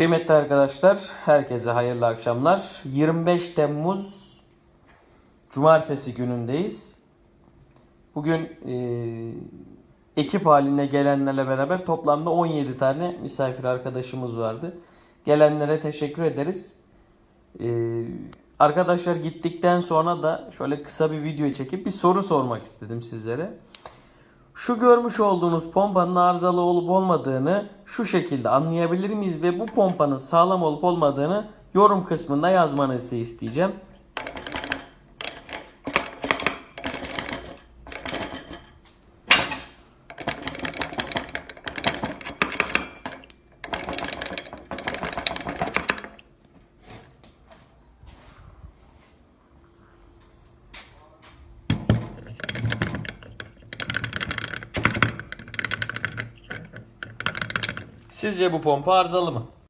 Kıymetli arkadaşlar, herkese hayırlı akşamlar. 25 Temmuz Cumartesi günündeyiz. Bugün e, ekip haline gelenlerle beraber toplamda 17 tane misafir arkadaşımız vardı. Gelenlere teşekkür ederiz. E, arkadaşlar gittikten sonra da şöyle kısa bir video çekip bir soru sormak istedim sizlere. Şu görmüş olduğunuz pompanın arızalı olup olmadığını şu şekilde anlayabilir miyiz ve bu pompanın sağlam olup olmadığını yorum kısmında yazmanızı isteyeceğim. Sizce bu pompa arızalı mı?